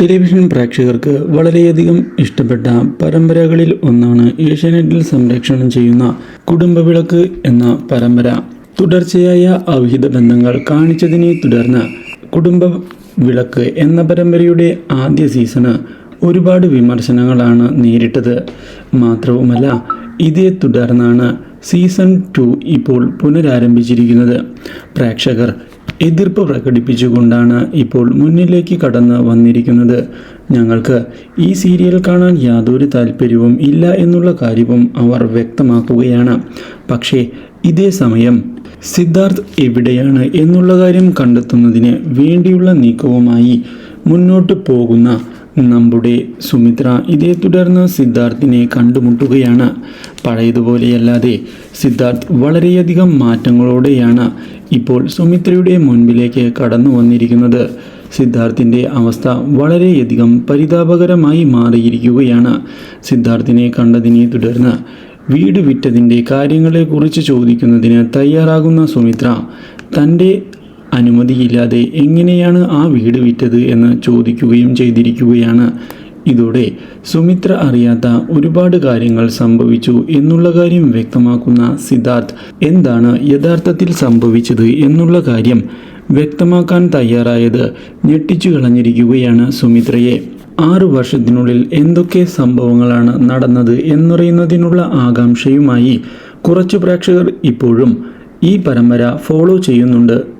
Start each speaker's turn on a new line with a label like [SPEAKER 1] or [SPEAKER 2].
[SPEAKER 1] Television പ്രേക്ഷകർക്ക് വളരെയധികം ഇഷ്ടപ്പെട്ട പരമ്പരകളിൽ ഒന്നാണ് ഏഷ്യാനെറ്റിൽ സംരക്ഷണം ചെയ്യുന്ന കുടുംബവിളക്ക് എന്ന പരമ്പര. തുടർച്ചയായ അവിഹിത ബന്ധങ്ങൾ കാണിച്ചതിനെ തുടർന്ന് കുടുംബ വിളക്ക് എന്ന പരമ്പരയുടെ ആദ്യ സീസണ് ഒരുപാട് വിമർശനങ്ങളാണ് നേരിട്ടത്. മാത്രവുമല്ല ഇതേ തുടർന്നാണ് സീസൺ ടു ഇപ്പോൾ പുനരാരംഭിച്ചിരിക്കുന്നത്. പ്രേക്ഷകർ എതിർപ്പ് പ്രകടിപ്പിച്ചുകൊണ്ടാണ് ഇപ്പോൾ മുന്നിലേക്ക് കടന്ന് വന്നിരിക്കുന്നത്. ഞങ്ങൾക്ക് ഈ സീരിയൽ കാണാൻ യാതൊരു താല്പര്യവും ഇല്ല എന്നുള്ള കാര്യവും അവർ വ്യക്തമാക്കുകയാണ്. പക്ഷേ ഇതേ സമയം സിദ്ധാർത്ഥ് എവിടെയാണ് എന്നുള്ള കാര്യം കണ്ടെത്തുന്നതിന് വേണ്ടിയുള്ള നീക്കവുമായി മുന്നോട്ട് പോകുന്ന നമ്മുടെ സുമിത്ര ഇതേ തുടർന്ന് സിദ്ധാർത്ഥിനെ കണ്ടുമുട്ടുകയാണ്. പഴയതുപോലെയല്ലാതെ സിദ്ധാർത്ഥ് വളരെയധികം മാറ്റങ്ങളോടെയാണ് ഇപ്പോൾ സുമിത്രയുടെ മുൻപിലേക്ക് കടന്നു വന്നിരിക്കുന്നത്. സിദ്ധാർത്ഥിന്റെ അവസ്ഥ വളരെയധികം പരിതാപകരമായി മാറിയിരിക്കുകയാണ്. സിദ്ധാർത്ഥിനെ കണ്ടതിനെ തുടർന്ന് വീട് വിറ്റതിന്റെ കാര്യങ്ങളെക്കുറിച്ച് ചോദിക്കുന്നതിന് തയ്യാറാകുന്ന സുമിത്ര തന്റെ അനുമതിയില്ലാതെ എങ്ങനെയാണ് ആ വീട് വിറ്റത് എന്ന് ചോദിക്കുകയും ചെയ്തിരിക്കുകയാണ്. ഇതോടെ സുമിത്ര അറിയാത്ത ഒരുപാട് കാര്യങ്ങൾ സംഭവിച്ചു എന്നുള്ള കാര്യം വ്യക്തമാക്കുന്ന സിദ്ധാർത്ഥ് എന്താണ് യഥാർത്ഥത്തിൽ സംഭവിച്ചത് എന്നുള്ള കാര്യം വ്യക്തമാക്കാൻ തയ്യാറായത് ഞെട്ടിച്ചു കളഞ്ഞിരിക്കുകയാണ് സുമിത്രയെ. ആറു വർഷത്തിനുള്ളിൽ എന്തൊക്കെ സംഭവങ്ങളാണ് നടന്നത് എന്നറിയുന്നതിനുള്ള ആകാംക്ഷയുമായി കുറച്ച് പ്രേക്ഷകർ ഇപ്പോഴും ഈ പരമ്പര ഫോളോ ചെയ്യുന്നുണ്ട്.